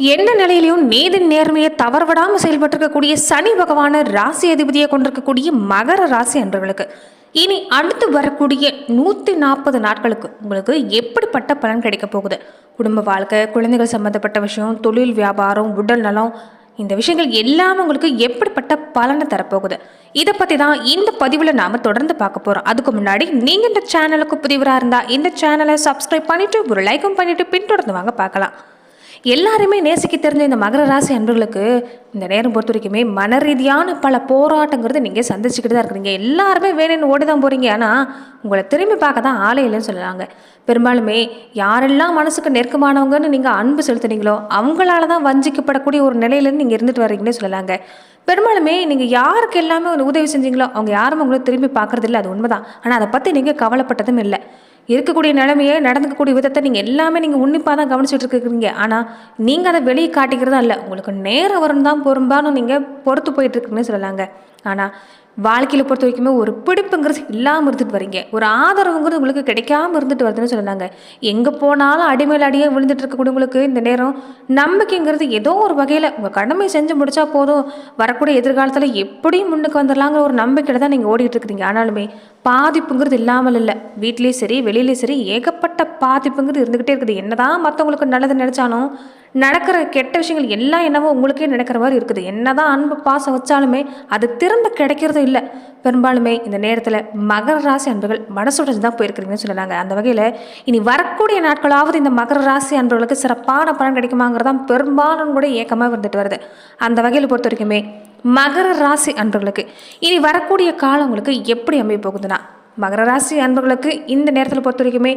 எந்த நிலையிலையும் நீதி நேர்மையை தவறுவிடாமல் செயல்பட்டிருக்கக்கூடிய சனி பகவான ராசி அதிபதியை கொண்டிருக்கக்கூடிய மகர ராசி அன்பர்களுக்கு இனி அடுத்து வரக்கூடிய நூற்றி நாற்பது நாட்களுக்கு உங்களுக்கு எப்படிப்பட்ட பலன் கிடைக்க போகுது? குடும்ப வாழ்க்கை குழந்தைகள் சம்மந்தப்பட்ட விஷயம் தொழில் வியாபாரம் உடல் நலம் இந்த விஷயங்கள் எல்லாமே உங்களுக்கு எப்படிப்பட்ட பலனை தரப்போகுது? இதை பற்றி தான் இந்த பதிவில் நாம் தொடர்ந்து பார்க்க போகிறோம் அதுக்கு முன்னாடி நீங்கள் இந்த சேனலுக்கு புதிவராக இருந்தால் இந்த சேனலை சப்ஸ்கிரைப் பண்ணிவிட்டு ஒரு லைக்கும் பண்ணிவிட்டு பின்தொடர்ந்து வாங்க பார்க்கலாம். எல்லாருமே நேசிக்க தெரிஞ்ச இந்த மகர ராசி அன்பர்களுக்கு இந்த நேரம் பொறுத்த வரைக்குமே மன ரீதியான பல போராட்டங்கிறது நீங்கள் சந்திச்சுக்கிட்டு தான் இருக்கிறீங்க. எல்லாருமே வேணும்னு ஓடி தான் போகிறீங்க ஆனால் உங்களை திரும்பி பார்க்க தான் ஆளே இல்லைன்னு சொல்லலாங்க பெரும்பாலுமே யாரெல்லாம் மனசுக்கு நெருக்கமானவங்கன்னு நீங்கள் அன்பு செலுத்துனீங்களோ அவங்களால தான் வஞ்சிக்கப்படக்கூடிய ஒரு நிலையிலேருந்து நீங்கள் இருந்துட்டு வர்றீங்கன்னு சொல்லலாங்க பெரும்பாலுமே நீங்கள் யாருக்கு எல்லாமே உதவி செஞ்சீங்களோ அவங்க யாரும் உங்களை திரும்பி பார்க்குறதில்ல. அது உண்மைதான். ஆனால் அதை பற்றி நீங்கள் கவலைப்பட்டதும் இல்லை. இருக்கக்கூடிய நிலைமையை நடந்துக்கக்கூடிய விதத்தை நீங்கள் எல்லாமே நீங்கள் உன்னிப்பாக தான் கவனிச்சுட்டு இருக்கிறீங்க ஆனால் நீங்கள் அதை வெளியே காட்டிக்கிறதா இல்லை உங்களுக்கு நேரம் வரும் தான் பொறும்பாலும் நீங்கள் பொறுத்து போயிட்டு இருக்குன்னு சொல்லலாங்க. ஆனால் வாழ்க்கையில் பொறுத்த வரைக்குமே ஒரு பிடிப்புங்கிறது இல்லாமல் இருந்துட்டு வரீங்க. ஒரு ஆதரவுங்கிறது உங்களுக்கு கிடைக்காம இருந்துட்டு வருதுன்னு சொல்லலாங்க எங்கே போனாலும் அடிமையில் அடியே விழுந்துட்டு இருக்கக்கூடியவங்களுக்கு இந்த நேரம் நம்பிக்கைங்கிறது ஏதோ ஒரு வகையில் உங்கள் கடமை செஞ்சு முடிச்சா போதும். வரக்கூடிய எதிர்காலத்தில் எப்படியும் முன்னுக்கு வந்துடலாங்கிற ஒரு நம்பிக்கையில் தான் நீங்கள் ஓடிட்டு இருக்கிறீங்க. ஆனாலுமே பாதிப்புங்கிறது இல்லாமல் இல்லை. வீட்லேயும் சரி வெளியிலேயும் சரி ஏகப்பட்ட பாதிப்புங்கிறது இருந்துக்கிட்டே இருக்குது. என்னதான் மற்றவங்களுக்கு நல்லது நினச்சாலும் நடக்கிற கெட்ட விஷயங்கள் எல்லாம் என்னவோ உங்களுக்கே நடக்கிற மாதிரி இருக்குது. என்னதான் அன்பு பாசம் வச்சாலுமே அது திரும்ப கிடைக்கிறதும் இல்லை. பெரும்பாலுமே இந்த நேரத்தில் மகர ராசி அன்புகள் மனசுடைஞ்சு தான் போயிருக்கிறீங்கன்னு சொல்லலாங்க. அந்த வகையில் இனி வரக்கூடிய நாட்களாவது இந்த மகர ராசி அன்பர்களுக்கு சிறப்பான பலன் கிடைக்குமாங்கிறது தான் பெரும்பாலும் கூட ஏக்கமாக வந்துட்டு வருது. அந்த வகையில் பொறுத்த வரைக்குமே மகர ராசி அன்பர்களுக்கு இனி வரக்கூடிய காலம் உங்களுக்கு எப்படி அமைய போகுதுன்னா மகர ராசி அன்பர்களுக்கு இந்த நேரத்தில் பொறுத்த வரைக்குமே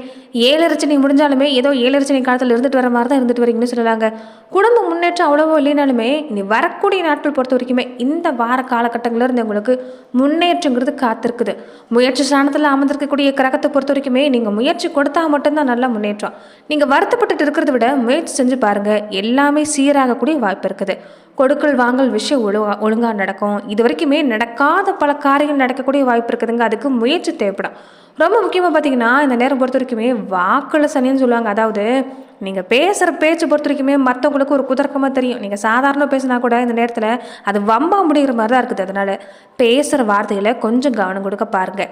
ஏழரச்சனை முடிஞ்சாலுமே ஏதோ ஏழரச்சனை காலத்தில் இருந்துட்டு வர மாதிரி தான் இருந்துட்டு வரீங்கன்னு சொல்லலாங்க. குடும்ப முன்னேற்றம் அவ்வளவோ இல்லைனாலுமே இனி வரக்கூடிய நாட்கள் பொறுத்த வரைக்குமே இந்த வார காலகட்டங்களில் இருந்து உங்களுக்கு முன்னேற்றங்கிறது காத்திருக்குது. முயற்சி ஸ்தானத்தில் அமர்ந்திருக்கக்கூடிய கிரகத்தை பொறுத்த வரைக்குமே நீங்கள் முயற்சி கொடுத்தா மட்டும்தான் நல்ல முன்னேற்றம். நீங்கள் வருத்தப்பட்டுட்டு இருக்கிறத விட முயற்சி செஞ்சு பாருங்கள் எல்லாமே சீராகக்கூடிய வாய்ப்பு இருக்குது. கொடுக்கல் வாங்கல் விஷயம் ஒழுங்கா ஒழுங்காக நடக்கும். இது வரைக்குமே நடக்காத பல காரியங்கள் நடக்கக்கூடிய வாய்ப்பு இருக்குதுங்க. அதுக்கு முயற்சி தேவைப்படும். ரொம்ப முக்கியமாக பார்த்தீங்கன்னா இந்த நேரம் பொறுத்த வரைக்குமே வாக்கில் சனின்னு சொல்லுவாங்க. அதாவது நீங்கள் பேசுகிற பேச்சு பொறுத்த வரைக்குமே மற்றவங்களுக்கு ஒரு குதர்க்கமாக தெரியும். நீங்கள் சாதாரண பேசினா கூட இந்த நேரத்தில் அது வம்பா முடிகிற மாதிரி தான் இருக்குது. அதனால் பேசுகிற வார்த்தைகளை கொஞ்சம் கவனம் கொடுக்க பாருங்கள்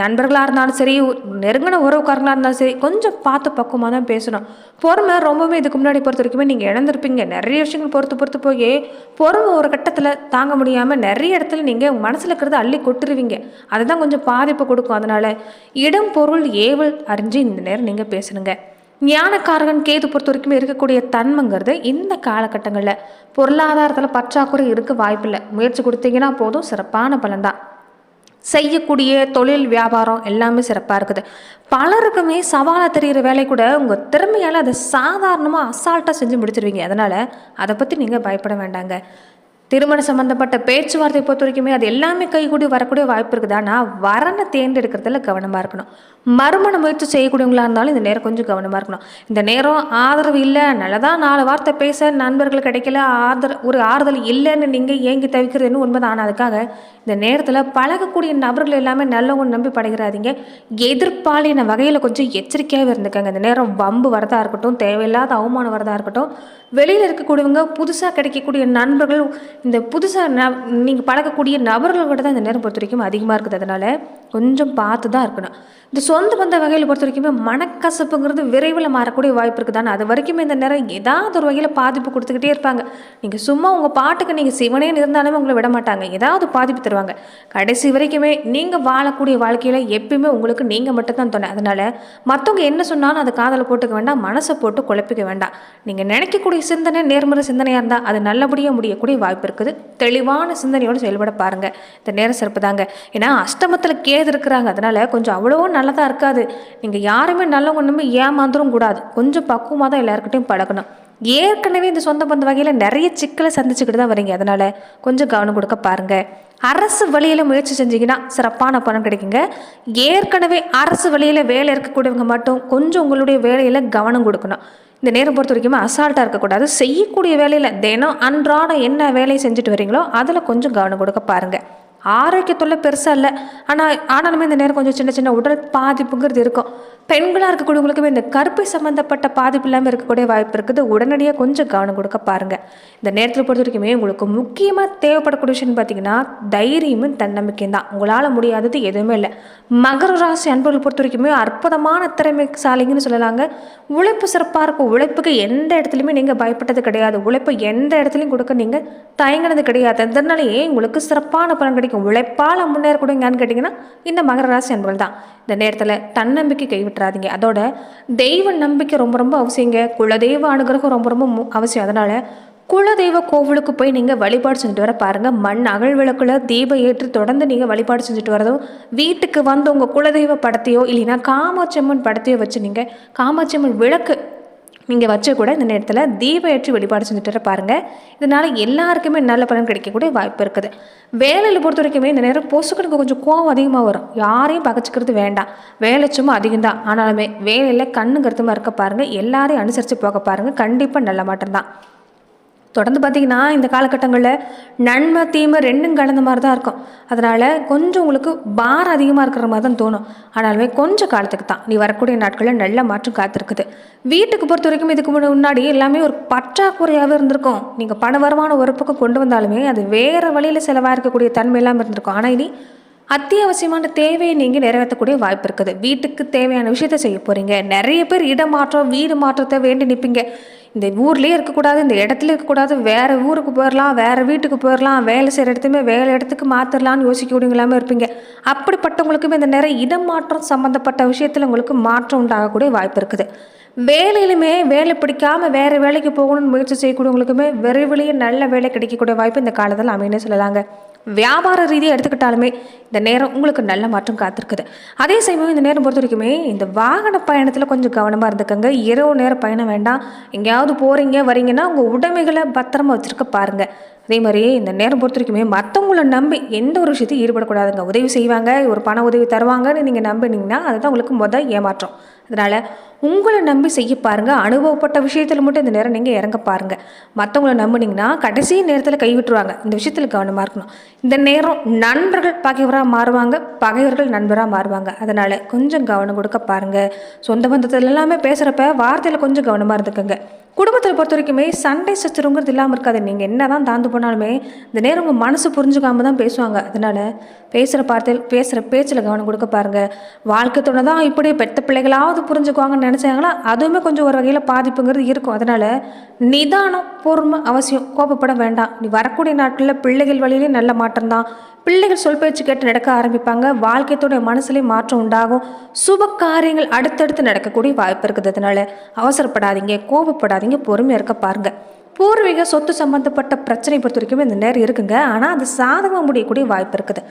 நண்பர்களாக இருந்தாலும் சரி நெருங்கின உறவுக்காரங்களாக இருந்தாலும் சரி கொஞ்சம் பார்த்து பக்குவமாக தான் பேசணும். பொறுமை ரொம்பவே இதுக்கு முன்னாடி பொறுத்த வரைக்குமே நீங்கள் இழந்திருப்பீங்க. நிறைய விஷயங்கள் பொறுத்து பொறுத்து போய் பொறுமை ஒரு கட்டத்தில் தாங்க முடியாமல் நிறைய இடத்துல நீங்கள் மனசில் இருக்கிறத அள்ளி கொட்டுருவீங்க. அதுதான் கொஞ்சம் பாதிப்பு கொடுக்கும். அதனால் இடம் பொருள் ஏவல் அறிஞ்சு இந்த நேரம் நீங்கள் பேசணுங்க. ஞானக்காரகன் கேது பொறுத்த வரைக்குமே இருக்கக்கூடிய தன்மைங்கிறது இந்த காலகட்டங்களில் பொருளாதாரத்தில் பற்றாக்குறை இருக்க வாய்ப்பில்லை. முயற்சி கொடுத்தீங்கன்னா போதும் சிறப்பான பலன்தான். செய்யக்கூடிய தொழில் வியாபாரம் எல்லாமே சிறப்பாக இருக்குது. பலருக்குமே சவாலாக தெரிகிற வேலை கூட உங்கள் திறமையால் அதை சாதாரணமாக அசால்ட்டாக செஞ்சு முடிச்சிருவீங்க. அதனால் அதை பற்றி நீங்கள் பயப்பட வேண்டாங்க. திருமணம் சம்மந்தப்பட்ட பேச்சுவார்த்தை பொறுத்த வரைக்குமே அது எல்லாமே கைகூடி வரக்கூடிய வாய்ப்பு இருக்குது. ஆனால் வரனை தேர்ந்தெடுக்கிறதுல கவனமாக இருக்கணும். மறுமண முயற்சி செய்யக்கூடியவங்களா இருந்தாலும் இந்த நேரம் கொஞ்சம் கவனமாக இருக்கணும். இந்த நேரம் ஆதரவு இல்லை நல்லதாக நாலு வார்த்தை பேச நண்பர்கள் கிடைக்கல ஆதர ஒரு ஆறுதல் இல்லைன்னு நீங்கள் ஏங்கி தவிக்கிறதுன்னு உண்மைதான் ஆனால் அதுக்காக இந்த நேரத்தில் பழகக்கூடிய நபர்கள் எல்லாமே நல்லவங்க நம்பி படைகிறாதீங்க எதிர்ப்பாளின வகையில் கொஞ்சம் எச்சரிக்கையாகவே இருந்துக்கங்க. இந்த நேரம் வம்பு வரதா இருக்கட்டும் தேவையில்லாத அவமானம் வரதா இருக்கட்டும் வெளியில் இருக்கக்கூடியவங்க புதுசாக கிடைக்கக்கூடிய நண்பர்கள் இந்த புதுசாக ந நீங்கள் பழகக்கூடிய நபர்கள் கூட தான் இந்த நேரம் பொறுத்த வரைக்கும் அதிகமாக இருக்குது. அதனால் கொஞ்சம் பார்த்து தான் இருக்கணும். இந்த சொந்த பந்த வகையில் பொறுத்த வரைக்குமே மனக்கசப்புங்கிறது விரைவில் மாறக்கூடிய வாய்ப்பு இருக்குது தானே அது வரைக்குமே இந்த நேரம் ஏதாவது ஒரு வகையில் பாதிப்பு கொடுத்துக்கிட்டே இருப்பாங்க. நீங்கள் சும்மா உங்கள் பாட்டுக்கு நீங்கள் சிவனேன்னு இருந்தாலுமே உங்களை விட மாட்டாங்க. ஏதாவது பாதிப்பு தருவாங்க. கடைசி வரைக்குமே நீங்கள் வாழக்கூடிய வாழ்க்கையில் எப்பயுமே உங்களுக்கு நீங்கள் மட்டும்தான் தோணும். அதனால் மற்றவங்க என்ன சொன்னாலும் அதை காதலை போட்டுக்க வேண்டாம். மனசை போட்டு குழப்பிக்க வேண்டாம். நீங்கள் நினைக்கக்கூடிய சிந்தனை நேர்மறை சிந்தனையாக இருந்தால் அது நல்லபடியாக முடியக்கூடிய வாய்ப்பு இருக்குது. தெளிவான சிந்தனையோடு செயல்பட பாருங்கள் இந்த நேரம் சிறப்பு தாங்க ஏன்னா அஷ்டமத்தில் கே இருக்கிறாங்க அதனால் கொஞ்சம் அவ்வளோ நல்லதாக இருக்காது. நீங்கள் யாருமே நல்லவங்க ஒன்றுமே ஏமாந்துடும் கூடாது. கொஞ்சம் பக்குவமாக தான் எல்லாருக்கிட்டையும் பழகணும். ஏற்கனவே இந்த சொந்த பந்த வகையில் நிறைய சிக்கலை சந்திச்சுக்கிட்டு தான் வரீங்க. அதனால் கொஞ்சம் கவனம் கொடுக்க பாருங்கள் அரசு வழியில் முயற்சி செஞ்சீங்கன்னா சிறப்பான பணம் கிடைக்குங்க. ஏற்கனவே அரசு வழியில் வேலை இருக்கக்கூடியவங்க மட்டும் கொஞ்சம் உங்களுடைய வேலையில் கவனம் கொடுக்கணும். இந்த நேரம் பொறுத்த வரைக்கும் அசால்ட்டாக இருக்கக்கூடாது. செய்யக்கூடிய வேலையில் தினம் அன்றாடம் என்ன வேலையை செஞ்சுட்டு வரீங்களோ அதில் கொஞ்சம் கவனம் கொடுக்க பாருங்கள் ஆரோக்கியத்துள்ள பெருசாக இல்லை. ஆனால் ஆனாலுமே இந்த நேரம் கொஞ்சம் சின்ன சின்ன உடல் பாதிப்புங்கிறது இருக்கும். பெண்களாக இருக்கக்கூடியவங்களுக்குமே இந்த கருப்பை சம்மந்தப்பட்ட பாதிப்பு இல்லாமல் இருக்கக்கூடிய வாய்ப்பு இருக்குது. உடனடியாக கொஞ்சம் கவனம் கொடுக்க பாருங்கள் இந்த நேரத்தில் பொறுத்த வரைக்குமே உங்களுக்கு முக்கியமாக தேவைப்படக்கூடிய விஷயம்னு பார்த்தீங்கன்னா தைரியமும் தன்னம்பிக்கையும் தான். உங்களால் முடியாதது எதுவுமே இல்லை. மகர ராசி அன்பர்கள் பொறுத்த வரைக்குமே அற்புதமான திறமைசாலிங்கன்னு சொல்லலாங்க. உழைப்பு சிறப்பாக இருக்கும். உழைப்புக்கு எந்த இடத்துலையுமே நீங்கள் பயப்பட்டது கிடையாது. உழைப்பு எந்த இடத்துலையும் கொடுக்க நீங்கள் தயங்கினது கிடையாது. அதனாலேயே உங்களுக்கு சிறப்பான பலன் கிடைக்கும். உழைப்பால் முன்னேறக்கூடியங்கன்னு கேட்டிங்கன்னா இந்த மகர ராசி அன்பர்கள் தான் இந்த நேரத்தில் தன்னம்பிக்கை கைவிட்டுறாதீங்க. அதோட தெய்வ நம்பிக்கை ரொம்ப ரொம்ப அவசியங்க. குலதெய்வ அனுகிரகம் ரொம்ப ரொம்ப மு- அவசியம். அதனால் குலதெய்வ கோவிலுக்கு போய் நீங்கள் வழிபாடு செஞ்சுட்டு வர பாருங்கள் மண் அகல் விளக்குல தீபம் ஏற்றி தொடர்ந்து நீங்கள் வழிபாடு செஞ்சுட்டு வரதும் வீட்டுக்கு வந்து உங்கள் குலதெய்வ படத்தையோ இல்லைன்னா காமாட்சியம்மன் படத்தையோ வச்சு நீங்கள் காமாட்சியம்மன் விளக்கு நீங்கள் வச்சு கூட இந்த நேரத்தில் தீபம் ஏற்றி வழிபாடு செஞ்சுட்டு பாருங்கள் இதனால் எல்லாருக்குமே நல்ல பலன் கிடைக்கக்கூடிய வாய்ப்பு இருக்குது. வேலையில் பொறுத்த வரைக்குமே இந்த நேரம் பொசுக்கனுக்கு கொஞ்சம் கோவம் அதிகமாக வரும். யாரையும் பகச்சிக்கிறது வேண்டாம். வேலை சும்மா அதிகம்தான். ஆனாலுமே வேலையில் கண்ணு கருத்துமாக இருக்க பாருங்கள் எல்லாரையும் அனுசரித்து போக பாருங்கள் கண்டிப்பாக நல்ல மாட்டம்தான் தொடர்ந்து பார்த்தீங்கன்னா இந்த காலகட்டங்களில் நன்மை தீமை ரெண்டும் கலந்த மாதிரி தான் இருக்கும். அதனால் கொஞ்சம் உங்களுக்கு பாரம் அதிகமாக இருக்கிற மாதிரி தான் தோணும். ஆனாலுமே கொஞ்சம் காலத்துக்கு தான். நீ வரக்கூடிய நாட்களில் நல்ல மாற்றம் காத்திருக்குது. வீட்டுக்கு பொறுத்த வரைக்கும் இதுக்கு முன்னாடி எல்லாமே ஒரு பற்றாக்குறையாகவே இருந்திருக்கும். நீங்கள் பண வருமான ஒரு பக்கம் கொண்டு வந்தாலுமே அது வேறு வழியில் செலவாக இருக்கக்கூடிய தன்மை இல்லாமல் இருந்திருக்கும். ஆனால் இனி அத்தியாவசியமான தேவையை நீங்கள் நிறைவேற்றக்கூடிய வாய்ப்பு இருக்குது. வீட்டுக்கு தேவையான விஷயத்த செய்ய போகிறீங்க நிறைய பேர் இடமாற்றம் வீடு மாற்றத்தை வேண்டி நிற்பீங்க இந்த ஊர்லேயே இருக்கக்கூடாது இந்த இடத்துல இருக்கக்கூடாது வேறு ஊருக்கு போயிடலாம் வேறு வீட்டுக்கு போயிடலாம் வேலை செய்கிற இடத்துமே வேலை இடத்துக்கு மாற்றிடலாம்னு யோசிக்கக்கூடியவங்களாமே இருப்பீங்க. அப்படிப்பட்டவங்களுக்குமே இந்த நிறைய இடம் மாற்றம் சம்மந்தப்பட்ட விஷயத்தில் உங்களுக்கு மாற்றம் உண்டாகக்கூடிய வாய்ப்பு இருக்குது. வேலையிலுமே வேலை பிடிக்காம வேறு வேலைக்கு போகணும்னு முயற்சி செய்யக்கூடியவங்களுக்குமே விரைவிலேயே நல்ல வேலை கிடைக்கக்கூடிய வாய்ப்பு இந்த காலத்தில் அமைன்னு சொல்லலாங்க. வியாபார ரீதியாக எடுத்துக்கிட்டாலுமே இந்த நேரம் உங்களுக்கு நல்ல மாற்றம் காத்திருக்குது. அதே சமயம் இந்த நேரம் பொறுத்த வரைக்குமே இந்த வாகன பயணத்தில் கொஞ்சம் கவனமாக இருந்துக்கோங்க. இரவு நேரம் பயணம் வேண்டாம். எங்கேயாவது போகிறீங்க வரீங்கன்னா உங்கள் உடைமைகளை பத்திரமா வச்சுருக்க பாருங்கள் அதே மாதிரி இந்த நேரம் பொறுத்த வரைக்குமே மற்றவங்கள நம்பி எந்த ஒரு விஷயத்தையும் ஈடுபடக்கூடாதுங்க. உதவி செய்வாங்க ஒரு பண உதவி தருவாங்கன்னு நீங்கள் நம்பினீங்கன்னா அதுதான் உங்களுக்கு மொதல் ஏமாற்றம். அதனால் உங்களை நம்பி செய்ய பாருங்கள் அனுபவப்பட்ட விஷயத்தில் மட்டும் இந்த நேரம் நீங்கள் இறங்க பாருங்கள் மற்றவங்கள நம்புனீங்கன்னா கடைசி நேரத்தில் கைவிட்டுருவாங்க இந்த விஷயத்தில் கவனமாக இருக்கணும். இந்த நேரம் நண்பர்கள் பகைவராக மாறுவாங்க. பகைவர்கள் நண்பராக மாறுவாங்க. அதனால் கொஞ்சம் கவனம் கொடுக்க பாருங்கள் சொந்த பந்தத்தில் எல்லாமே பேசுகிறப்ப வார்த்தையில் கொஞ்சம் கவனமாக இருந்துக்கோங்க. குடும்பத்தில் பொறுத்த வரைக்குமே சண்டை சச்சரவுங்கிறது இல்லாமல் இருக்காது. நீங்கள் என்ன தான் தாந்து போனாலுமே இந்த நேரம் உங்கள் மனசு புரிஞ்சுக்காம தான் பேசுவாங்க. அதனால் பேசுகிற பார்த்தையில் பேசுகிற பேச்சில் கவனம் கொடுக்க பாருங்கள் வாழ்க்கை துணை தான் இப்படி பெத்த பிள்ளைகளாவது புரிஞ்சுக்குவாங்கன்னு நினச்சாங்கன்னா அதுவுமே கொஞ்சம் ஒரு வகையில் பாதிப்புங்கிறது இருக்கும். அதனால் நிதானம் பொறுமை அவசியம். கோபப்பட வேண்டாம். நீ வரக்கூடிய நாட்களில் பிள்ளைகள் வழியிலே நல்ல மாற்றம் தான். பிள்ளைகள் சொல் பேச்சு கேட்டு நடக்க ஆரம்பிப்பாங்க. வாழ்க்கையத்துடைய மனசுலேயும் மாற்றம் உண்டாகும். சுப காரியங்கள் அடுத்தடுத்து நடக்கக்கூடிய வாய்ப்பு இருக்குது. அதனால அவசரப்படாதீங்க கோபப்படாதீங்க பொறுமையாக இருக்க பாருங்கள் பூர்வீக சொத்து சம்பந்தப்பட்ட பிரச்சனை பொறுத்த வரைக்கும் இந்த நேரம் இருக்குங்க. ஆனால் அது சாதகமாக முடியக்கூடிய வாய்ப்பு இருக்குது.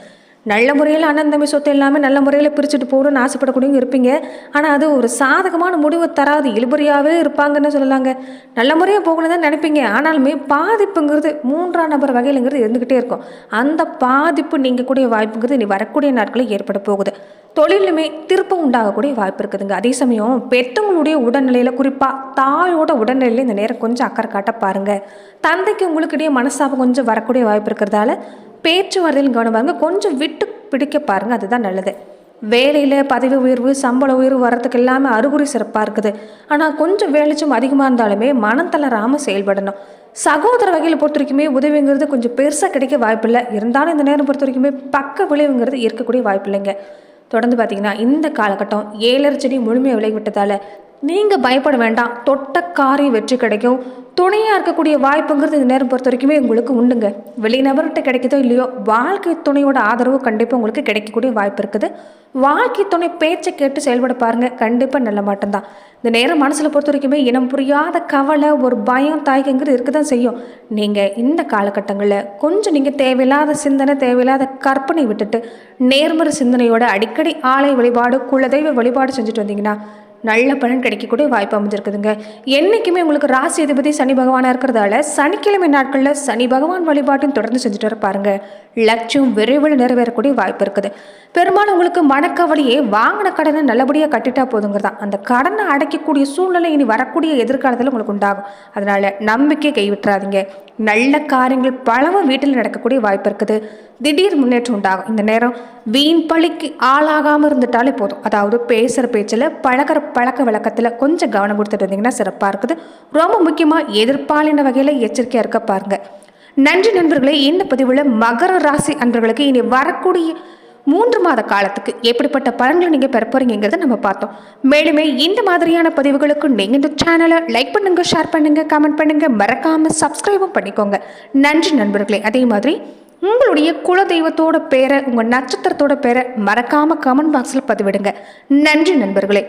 நல்ல முறையில் அண்ணன் தம்பி சொத்து எல்லாமே நல்ல முறையில் பிரிச்சுட்டு போகணும்னு ஆசைப்படக்கூடியவங்க இருப்பீங்க. ஆனால் அது ஒரு சாதகமான முடிவு தராது. இழுபறியாகவே இருப்பாங்கன்னு சொல்லலாங்க. நல்ல முறையாக போகணும் தான் நினைப்பீங்க. ஆனாலுமே பாதிப்புங்கிறது மூன்றாம் நபர் வகையிலங்கிறது இருந்துக்கிட்டே இருக்கும். அந்த பாதிப்பு நீங்கள் கூடிய வாய்ப்புங்கிறது இனி வரக்கூடிய நாட்களில் ஏற்பட போகுது. தொழிலுமே திருப்பம் உண்டாகக்கூடிய வாய்ப்பு இருக்குதுங்க. அதே சமயம் பெற்றவங்களுடைய உடல்நிலையில் குறிப்பாக தாயோட உடல்நிலையில் இந்த நேரம் கொஞ்சம் அக்கறை காட்ட பாருங்கள் தந்தைக்கு உங்களுக்கிடையே மனசாபம் கொஞ்சம் வரக்கூடிய வாய்ப்பு இருக்கிறதால பேச்சுவார்த்தையில் கவனம் பாருங்க. கொஞ்சம் விட்டு பிடிக்க பாருங்கள் அதுதான் நல்லது. வேலையில் பதவி உயர்வு சம்பள உயர்வு வர்றதுக்கு எல்லாமே அறிகுறி சிறப்பாக இருக்குது. ஆனால் கொஞ்சம் வேலைச்சும் அதிகமாக இருந்தாலுமே மனம் தளராமல் செயல்படணும். சகோதர வகையில் பொறுத்த வரைக்குமே உதவிங்கிறது கொஞ்சம் பெருசாக கிடைக்க வாய்ப்பில்லை. இருந்தாலும் இந்த நேரம் பொறுத்த வரைக்குமே பக்க விளைவுங்கிறது இருக்கக்கூடிய வாய்ப்பு இல்லைங்க தொடர்ந்து பார்த்தீங்கன்னா இந்த காலகட்டம் ஏழரை செடி முழுமையாக விளைவிட்டதால் நீங்கள் பயப்பட வேண்டாம். தொட்ட காரியம் வெற்றி கிடைக்கும். துணையாக இருக்கக்கூடிய வாய்ப்புங்கிறது இந்த நேரம் பொறுத்த வரைக்குமே உங்களுக்கு உண்டுங்க. வெளிநபர்கிட்ட கிடைக்குதோ இல்லையோ வாழ்க்கை துணையோட ஆதரவு கண்டிப்பாக உங்களுக்கு கிடைக்கக்கூடிய வாய்ப்பு இருக்குது. வாழ்க்கை துணை பேச்சை கேட்டு செயல்பட பாருங்கள் கண்டிப்பாக நல்ல மாட்டம்தான் இந்த நேரம் மனசில் பொறுத்த வரைக்குமே இனம் புரியாத கவலை ஒரு பயம் தாய்க்குங்கிறது இருக்க தான் செய்யும். நீங்கள் இந்த காலகட்டங்களில் கொஞ்சம் நீங்கள் தேவையில்லாத சிந்தனை தேவையில்லாத கற்பனை விட்டுட்டு நேர்மறை சிந்தனையோட அடிக்கடி ஆலய வழிபாடு குலதெய்வ வழிபாடு செஞ்சுட்டு வந்தீங்கன்னா நல்ல பலன் கிடைக்கக்கூடிய வாய்ப்பு அமைஞ்சிருக்குதுங்க. என்றைக்குமே உங்களுக்கு ராசி அதிபதி சனி பகவானாக இருக்கிறதால சனிக்கிழமை நாட்களில் சனி பகவான் வழிபாட்டும் தொடர்ந்து செஞ்சுட்டு இருப்பாருங்க லட்சியம் விரைவில் நிறைவேறக்கூடிய வாய்ப்பு இருக்குது. பெரும்பாலும் உங்களுக்கு மனக்கவலையே வாங்கின கடனை நல்லபடியாக கட்டிட்டா போதுங்கிறதா. அந்த கடனை அடைக்கக்கூடிய சூழ்நிலை இனி வரக்கூடிய எதிர்காலத்தில் உங்களுக்கு உண்டாகும். அதனால் நம்பிக்கை கைவிட்டுறாதீங்க. நல்ல காரியங்கள் பலவும் வீட்டில் நடக்கக்கூடிய வாய்ப்பு இருக்குது. திடீர் முன்னேற்றம் உண்டாகும். இந்த நேரம் வீண் பழிக்கு ஆளாகாமல் இருந்துட்டாலே போதும். அதாவது பேசுகிற பேச்சில் பழகிற பழக்க வழக்கத்தில் கொஞ்சம் கவனம் கொடுத்துட்டு இருந்தீங்கன்னா சிறப்பாக இருக்குது. ரொம்ப முக்கியமாக எதிர்ப்பாலின வகையில் எச்சரிக்கையாக இருக்க பாருங்க. நன்றி நண்பர்களே இந்த பதிவில் மகர ராசி அன்பர்களுக்கு இனி வரக்கூடிய மூன்று மாத காலத்துக்கு எப்படிப்பட்ட பலன்களை நீங்கள் பெற போகிறீங்கிறத நம்ம பார்த்தோம். மேலுமே இந்த மாதிரியான பதிவுகளுக்கு நீங்கள் இந்த சேனலை லைக் பண்ணுங்க ஷேர் பண்ணுங்க கமெண்ட் பண்ணுங்க. மறக்காமல் சப்ஸ்கிரைபும் பண்ணிக்கோங்க. நன்றி நண்பர்களே. அதே மாதிரி உங்களுடைய குலதெய்வத்தோட பேரை உங்கள் நட்சத்திரத்தோட பேரை மறக்காமல் கமெண்ட் பாக்ஸில் பதிவிடுங்க. நன்றி நண்பர்களே.